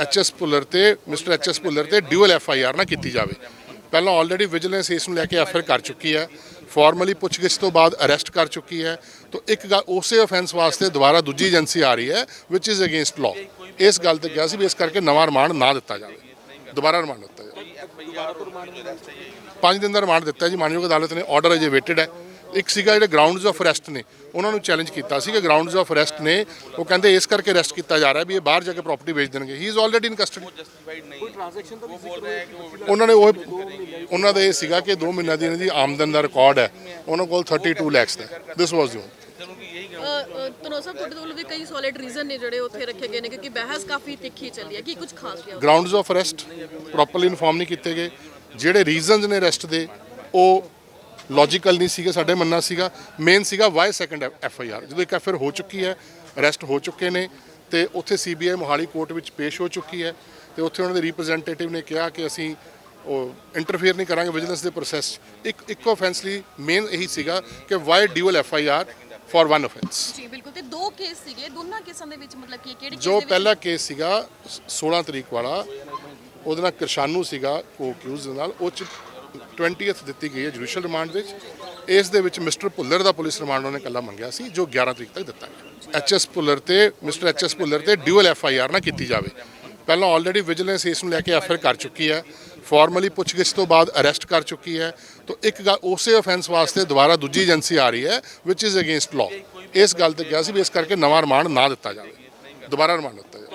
HS Bhullar ਤੇ mister HS Bhullar ਤੇ dual FIR ਨਾ ਕੀਤੀ ਜਾਵੇ। ਪਹਿਲਾਂ ਆਲਰੇਡੀ ਵਿਜੀਲੈਂਸ ਇਸ ਨੂੰ ਲੈ ਕੇ ਐਫਆਈਆਰ ਕਰ ਚੁੱਕੀ ਹੈ। ਫਾਰਮਲੀ ਪੁੱਛਗਿੱਛ ਤੋਂ ਬਾਅਦ ਅਰੈਸਟ ਕਰ ਚੁੱਕੀ ਹੈ। ਤਾਂ ਇੱਕ ਗੱਲ ਉਸੇ ਆਫੈਂਸ ਵਾਸਤੇ ਦੁਬਾਰਾ ਦੂਜੀ ਏਜੰਸੀ ਆ ਰਹੀ ਹੈ ਵਿਚ ਇਜ਼ ਅਗੇਂਸਟ ਲਾਅ ਇਸ ਗੱਲ ਤੇ ਕਿਹਾ ਸੀ ਵੀ ਇਸ ਕਰਕੇ ਨਵਾਂ ਰਿਮਾਂਡ ਨਾ ਦਿੱਤਾ ਜਾਵੇ। ਦੁਬਾਰਾ ਰਿਮਾਂਡ ਦਿੱਤਾ ਜਾਵੇ। ਪੰਜ ਦਿਨ ਦਾ ਰਿਮਾਂਡ ਦਿੱਤਾ ਜੀ। ਮਾਨਯੋਗ ਅਦਾਲਤ ਨੇ ਆਰਡਰ ਅਜੇ ਵੇਟਡ ਹੈ। ਇੱਕ ਸੀਗਾ ਜਿਹੜੇ ਗਰਾਊਂਡਸ ਆਫ ਅਰੈਸਟ ਨੇ ਉਹਨਾਂ ਨੂੰ ਚੈਲੰਜ ਕੀਤਾ ਸੀ ਕਿ ਗਰਾਊਂਡਸ ਆਫ ਅਰੈਸਟ ਨੇ। ਉਹ ਕਹਿੰਦੇ ਇਸ ਕਰਕੇ ਅਰੈਸਟ ਕੀਤਾ ਜਾ ਰਿਹਾ ਵੀ ਇਹ ਬਾਹਰ ਜਾ ਕੇ ਪ੍ਰਾਪਰਟੀ ਵੇਚ ਦੇਣਗੇ। He is already in custody ਉਹਨਾਂ ਨੇ ਉਹ ਉਹਨਾਂ ਦਾ ਇਹ ਸੀਗਾ ਕਿ 2 ਮਹੀਨਿਆਂ ਦੀ ਇਹਨਾਂ ਦੀ ਆਮਦਨ ਦਾ ਰਿਕਾਰਡ ਹੈ। ਉਹਨਾਂ ਕੋਲ 32 ਲੱਖ ਦਾ ਦਿਸ ਵਾਸ ਯੂ ਤਨੋ ਸਾਹਿਬ ਤੁਹਾਡੇ ਵੱਲੋਂ ਵੀ ਕਈ ਸੋਲਿਡ ਰੀਜ਼ਨ ਨੇ ਜਿਹੜੇ ਉੱਥੇ ਰੱਖੇ ਗਏ ਨੇ ਕਿਉਂਕਿ ਬਹਿਸ ਕਾਫੀ ਤਿੱਖੀ ਚੱਲੀ ਹੈ। ਕੀ ਕੁਝ ਖਾਸ ਰਿਹਾ grounds of arrest properly inform ਨਹੀਂ ਕੀਤੇ ਗਏ। ਜਿਹੜੇ ਰੀਜ਼ਨਸ ਨੇ ਅਰੈਸਟ ਦੇ ਉਹ ਲੌਜੀਕਲ ਨਹੀਂ ਸੀਗੇ ਸਾਡੇ ਮੰਨਣਾ ਸੀਗਾ। ਮੇਨ ਸੀਗਾ why second F I R ਜਦੋਂ ਇੱਕ ਐਫ ਹੋ ਚੁੱਕੀ ਹੈ ਅਰੈਸਟ ਹੋ ਚੁੱਕੇ ਨੇ ਤੇ ਉੱਥੇ ਸੀਬੀਆਈ ਮੋਹਾਲੀ ਕੋਰਟ ਵਿੱਚ ਪੇਸ਼ ਹੋ ਚੁੱਕੀ ਹੈ ਤੇ ਉੱਥੇ ਉਹਨਾਂ ਦੇ ਰਿਪਰੈਜ਼ੈਂਟੇਟਿਵ ਨੇ ਕਿਹਾ ਕਿ ਅਸੀਂ ਉਹ ਇੰਟਰਫੇਅਰ ਨਹੀਂ ਕਰਾਂਗੇ ਵਿਜੀਲੈਂਸ ਦੇ ਪ੍ਰੋਸੈਸ 'ਚ। ਇੱਕ ਇੱਕ ਆਫੈਂਸ ਲਈ ਮੇਨ ਇਹੀ ਸੀਗਾ ਕਿ why dual F I R for one offence ਜੀ ਬਿਲਕੁਲ। ਤੇ ਦੋ ਕੇਸ ਸੀਗੇ ਦੋਨਾਂ ਕੇਸਾਂ ਦੇ ਵਿੱਚ ਮਤਲਬ ਕੀ ਕਿਹੜੇ ਜੋ ਪਹਿਲਾ ਕੇਸ ਸੀਗਾ 16 ਤਰੀਕ ਵਾਲਾ ਉਹਦੇ ਨਾਲ ਕਿਰਸ਼ਾਨੂ ਸੀਗਾ ਕੋ ਅਕਿਊਜ਼ ਨਾਲ ਉਹ ਚ 20th ਦਿੱਤੀ ਗਈ ਹੈ ਜੁਡੀਸ਼ੀਅਲ ਰਿਮਾਂਡ ਵਿੱਚ। ਇਸ ਦੇ ਵਿੱਚ ਮਿਸਟਰ ਭੁੱਲਰ ਦਾ ਪੁਲਿਸ ਰਿਮਾਂਡ ਉਹਨੇ ਕੱਲਾ ਮੰਗਿਆ ਸੀ, ਜੋ 11 ਤਰੀਕ ਤੱਕ ਦਿੱਤਾ ਗਿਆ। ਐਚਐਸ ਭੁੱਲਰ ਤੇ, ਮਿਸਟਰ ਐਚਐਸ ਭੁੱਲਰ ਤੇ ਡਿਊਅਲ ਐਫਆਈਆਰ ਨਾ ਕੀਤੀ ਜਾਵੇ। ਪਹਿਲਾਂ ਆਲਰੇਡੀ ਵਿਜੀਲੈਂਸ ਇਸ ਨੂੰ ਲੈ ਕੇ ਐਫਆਈਆਰ ਕਰ ਚੁੱਕੀ ਹੈ। ਫਾਰਮਲੀ ਪੁੱਛਗਿੱਛ ਤੋਂ ਬਾਅਦ ਅਰੈਸਟ ਕਰ ਚੁੱਕੀ ਹੈ। ਤਾਂ ਇੱਕ ਗੱਲ ਉਸੇ ਆਫੈਂਸ ਵਾਸਤੇ ਦੁਬਾਰਾ ਦੂਜੀ ਏਜੰਸੀ ਆ ਰਹੀ ਹੈ ਵਿਚ ਇਜ਼ ਅਗੇਂਸਟ ਲਾਅ ਇਸ ਗੱਲ ਤੇ ਕਿਹਾ ਸੀ ਵੀ ਇਸ ਕਰਕੇ ਨਵਾਂ ਰਿਮਾਂਡ ਨਾ ਦਿੱਤਾ ਜਾਵੇ। ਦੁਬਾਰਾ ਰਿਮਾਂਡ ਦਿੱਤਾ ਜਾਵੇ।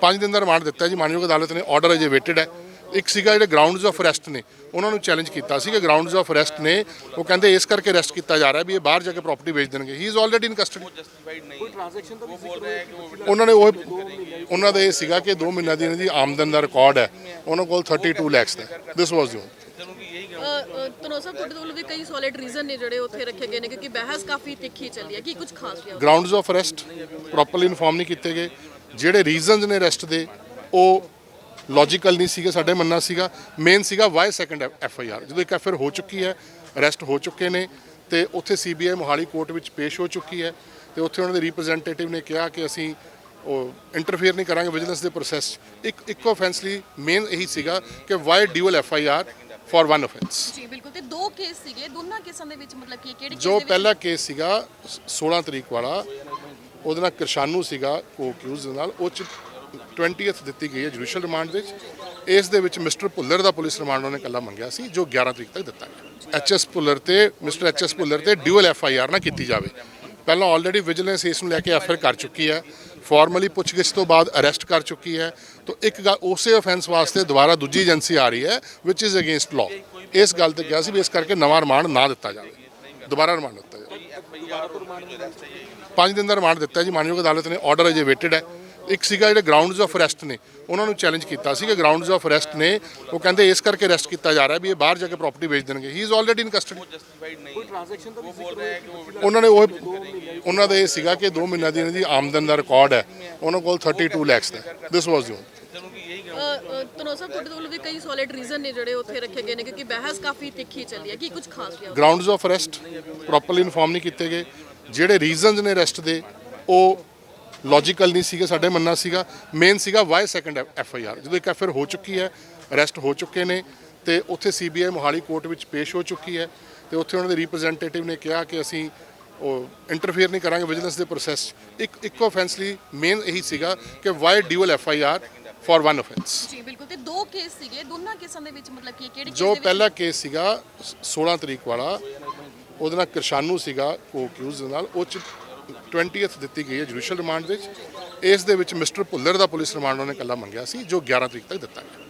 ਪੰਜ ਦਿਨ ਦਾ ਰਿਮਾਂਡ ਦਿੱਤਾ ਜੀ, ਮਾਨਯੋਗ ਅਦਾਲਤ ਨੇ ਆਰਡਰ ਅਜੇ ਵੇਟਡ ਹੈ। ਇੱਕ ਸੀਗਾ ਜਿਹੜੇ ਗਰਾਊਂਡਸ ਆਫ ਅਰੈਸਟ ਨੇ ਉਹਨਾਂ ਨੂੰ ਚੈਲੰਜ ਕੀਤਾ ਸੀ ਕਿ ਗਰਾਊਂਡਸ ਆਫ ਅਰੈਸਟ ਨੇ ਉਹ ਕਹਿੰਦੇ ਇਸ ਕਰਕੇ ਅਰੈਸਟ ਕੀਤਾ ਜਾ ਰਿਹਾ ਵੀ ਇਹ ਬਾਹਰ ਜਾ ਕੇ ਪ੍ਰਾਪਰਟੀ ਵੇਚ ਦੇਣਗੇ। He is already in custody ਉਹਨਾਂ ਨੇ ਉਹ ਉਹਨਾਂ ਦਾ ਇਹ ਸੀਗਾ ਕਿ 2 ਮਹੀਨਿਆਂ ਦੀ ਇਹਨਾਂ ਦੀ ਆਮਦਨ ਦਾ ਰਿਕਾਰਡ ਹੈ। ਉਹਨਾਂ ਕੋਲ 32 ਲੱਖ ਦਾ ਦਿਸ ਵਾਸ ਯੂ ਤਨੋ ਸਾਹਿਬ ਤੁਹਾਡੇ ਵੱਲੋਂ ਵੀ ਕਈ ਸੋਲਿਡ ਰੀਜ਼ਨ ਨੇ ਜਿਹੜੇ ਉੱਥੇ ਰੱਖੇ ਗਏ ਨੇ ਕਿਉਂਕਿ ਬਹਿਸ ਕਾਫੀ ਤਿੱਖੀ ਚੱਲੀ ਹੈ। ਕੀ ਕੁਝ ਖਾਸ grounds of arrest properly inform ਨਹੀਂ ਕੀਤੇ ਗਏ। ਜਿਹੜੇ ਰੀਜ਼ਨਸ ਨੇ ਅਰੈਸਟ ਦੇ ਉਹ ਲੌਜੀਕਲ ਨਹੀਂ ਸੀਗੇ ਸਾਡੇ ਮੰਨਣਾ ਸੀਗਾ। ਮੇਨ ਸੀਗਾ why second F I R ਜਦੋਂ ਇੱਕ ਐਫ ਹੋ ਚੁੱਕੀ ਹੈ ਅਰੈਸਟ ਹੋ ਚੁੱਕੇ ਨੇ ਤੇ ਉੱਥੇ ਸੀਬੀਆਈ ਮੋਹਾਲੀ ਕੋਰਟ ਵਿੱਚ ਪੇਸ਼ ਹੋ ਚੁੱਕੀ ਹੈ ਤੇ ਉੱਥੇ ਉਹਨਾਂ ਦੇ ਰਿਪਰੈਜ਼ੈਂਟੇਟਿਵ ਨੇ ਕਿਹਾ ਕਿ ਅਸੀਂ ਉਹ ਇੰਟਰਫੇਅਰ ਨਹੀਂ ਕਰਾਂਗੇ ਵਿਜੀਲੈਂਸ ਦੇ ਪ੍ਰੋਸੈਸ 'ਚ। ਇੱਕ ਇੱਕ ਆਫੈਂਸ ਲਈ ਮੇਨ ਇਹੀ ਸੀਗਾ ਕਿ why dual F I R for one offence ਜੀ ਬਿਲਕੁਲ। ਤੇ ਦੋ ਕੇਸ ਸੀਗੇ ਦੋਨਾਂ ਕੇਸਾਂ ਦੇ ਵਿੱਚ ਮਤਲਬ ਕੀ ਕਿਹੜੇ ਜੋ ਪਹਿਲਾ ਕੇਸ ਸੀਗਾ 16 ਤਰੀਕ ਵਾਲਾ ਉਹਦੇ ਨਾਲ ਕਿਰਸ਼ਾਨੂ ਸੀਗਾ ਕੋ ਅਕਿਊਜ਼ ਨਾਲ ਉਹ ਚ 20th ਦਿੱਤੀ ਗਈ ਹੈ ਜੁਡੀਸ਼ੀਅਲ ਰਿਮਾਂਡ ਵਿੱਚ। ਇਸ ਦੇ ਵਿੱਚ ਮਿਸਟਰ ਭੁੱਲਰ ਦਾ ਪੁਲਿਸ ਰਿਮਾਂਡ ਉਹਨੇ ਕੱਲਾ ਮੰਗਿਆ ਸੀ, ਜੋ 11 ਤਰੀਕ ਤੱਕ ਦਿੱਤਾ ਗਿਆ। ਐਚਐਸ ਭੁੱਲਰ ਤੇ ਮਿਸਟਰ ਐਚਐਸ ਭੁੱਲਰ ਤੇ ਡਿਊਅਲ ਐਫਆਈਆਰ ਨਾ ਕੀਤੀ ਜਾਵੇ। ਪਹਿਲਾਂ ਆਲਰੇਡੀ ਵਿਜੀਲੈਂਸ ਇਸ ਨੂੰ ਲੈ ਕੇ ਐਫਆਈਆਰ ਕਰ ਚੁੱਕੀ ਹੈ। ਫਾਰਮਲੀ ਪੁੱਛਗਿੱਛ ਤੋਂ ਬਾਅਦ ਅਰੈਸਟ ਕਰ ਚੁੱਕੀ ਹੈ। ਤਾਂ ਇੱਕ ਗੱਲ ਉਸੇ ਆਫੈਂਸ ਵਾਸਤੇ ਦੁਬਾਰਾ ਦੂਜੀ ਏਜੰਸੀ ਆ ਰਹੀ ਹੈ ਵਿਚ ਇਜ਼ ਅਗੇਂਸਟ ਲਾਅ ਇਸ ਗੱਲ ਤੇ ਕਿਹਾ ਸੀ ਵੀ ਇਸ ਕਰਕੇ ਨਵਾਂ ਰਿਮਾਂਡ ਨਾ ਦਿੱਤਾ ਜਾਵੇ। ਦੁਬਾਰਾ ਰਿਮਾਂਡ ਦਿੱਤਾ ਜਾਵੇ। ਪੰਜ ਦਿਨ ਦਾ ਰਿਮਾਂਡ ਦਿੱਤਾ ਜੀ। ਮਾਨਯੋਗ ਅਦਾਲਤ ਨੇ ਆਰਡਰ ਅਜੇ ਵੇਟਡ ਹੈ। ਇੱਕ ਸੀਗਾ ਜਿਹੜੇ ਗਰਾਊਂਡਸ ਆਫ ਅਰੈਸਟ ਨੇ ਉਹਨਾਂ ਨੂੰ ਚੈਲੰਜ ਕੀਤਾ ਸੀ ਕਿ ਗਰਾਊਂਡਸ ਆਫ ਅਰੈਸਟ ਨੇ ਉਹ ਕਹਿੰਦੇ ਇਸ ਕਰਕੇ ਅਰੈਸਟ ਕੀਤਾ ਜਾ ਰਿਹਾ ਵੀ ਇਹ ਬਾਹਰ ਜਾ ਕੇ ਪ੍ਰਾਪਰਟੀ ਵੇਚ ਦੇਣਗੇ। He is already in custody ਉਹਨਾਂ ਨੇ ਉਹ ਉਹਨਾਂ ਦਾ ਇਹ ਸੀਗਾ ਕਿ 2 ਮਹੀਨਿਆਂ ਦੀ ਇਹਨਾਂ ਦੀ ਆਮਦਨ ਦਾ ਰਿਕਾਰਡ ਹੈ। ਉਹਨਾਂ ਕੋਲ 32 ਲੱਖ ਦਾ ਦਿਸ ਵਾਸ ਯੂ ਤਨੋ ਸਾਹਿਬ ਤੁਹਾਡੇ ਵੱਲੋਂ ਵੀ ਕਈ ਸੋਲਿਡ ਰੀਜ਼ਨ ਨੇ ਜਿਹੜੇ ਉੱਥੇ ਰੱਖੇ ਗਏ ਨੇ ਕਿਉਂਕਿ ਬਹਿਸ ਕਾਫੀ ਤਿੱਖੀ ਚੱਲੀ ਹੈ। ਕੀ ਕੁਝ ਖਾਸ ਰਿਹਾ? Grounds of arrest properly inform ਨਹੀਂ ਕੀਤੇ ਗਏ। ਜਿਹੜੇ ਰੀਜ਼ਨਸ ਨੇ ਅਰੈਸਟ ਦੇ ਉਹ ਲੌਜੀਕਲ ਨਹੀਂ ਸੀਗੇ ਸਾਡੇ ਮੰਨਣਾ ਸੀਗਾ। ਮੇਨ ਸੀਗਾ why second F I R ਜਦੋਂ ਇੱਕ ਐਫ ਹੋ ਚੁੱਕੀ ਹੈ ਅਰੈਸਟ ਹੋ ਚੁੱਕੇ ਨੇ ਤੇ ਉੱਥੇ ਸੀਬੀਆਈ ਮੋਹਾਲੀ ਕੋਰਟ ਵਿੱਚ ਪੇਸ਼ ਹੋ ਚੁੱਕੀ ਹੈ ਤੇ ਉੱਥੇ ਉਹਨਾਂ ਦੇ ਰਿਪਰੈਜ਼ੈਂਟੇਟਿਵ ਨੇ ਕਿਹਾ ਕਿ ਅਸੀਂ ਉਹ ਇੰਟਰਫੇਅਰ ਨਹੀਂ ਕਰਾਂਗੇ ਵਿਜੀਲੈਂਸ ਦੇ ਪ੍ਰੋਸੈਸ 'ਚ। ਇੱਕ ਇੱਕ ਆਫੈਂਸ ਲਈ ਮੇਨ ਇਹੀ ਸੀਗਾ ਕਿ why dual F I R for one offence ਜੀ ਬਿਲਕੁਲ। ਤੇ ਦੋ ਕੇਸ ਸੀਗੇ ਦੋਨਾਂ ਕੇਸਾਂ ਦੇ ਵਿੱਚ ਮਤਲਬ ਕੀ ਕਿਹੜੇ ਜੋ ਪਹਿਲਾ ਕੇਸ ਸੀਗਾ 16 ਤਰੀਕ ਵਾਲਾ ਉਹਦੇ ਨਾਲ ਕਿਰਸ਼ਾਨੂ ਸੀਗਾ ਕੋ ਅਕਿਊਜ਼ ਨਾਲ ਉਹ ਚ 20th ਦਿੱਤੀ ਗਈ ਹੈ ਜੁਡੀਸ਼ੀਅਲ ਰਿਮਾਂਡ ਵਿੱਚ। ਇਸ ਦੇ ਵਿੱਚ ਮਿਸਟਰ ਭੁੱਲਰ ਦਾ ਪੁਲਿਸ ਰਿਮਾਂਡ ਉਹਨੇ ਕੱਲਾ ਮੰਗਿਆ ਸੀ, ਜੋ 11 ਤਰੀਕ ਤੱਕ ਦਿੱਤਾ ਗਿਆ।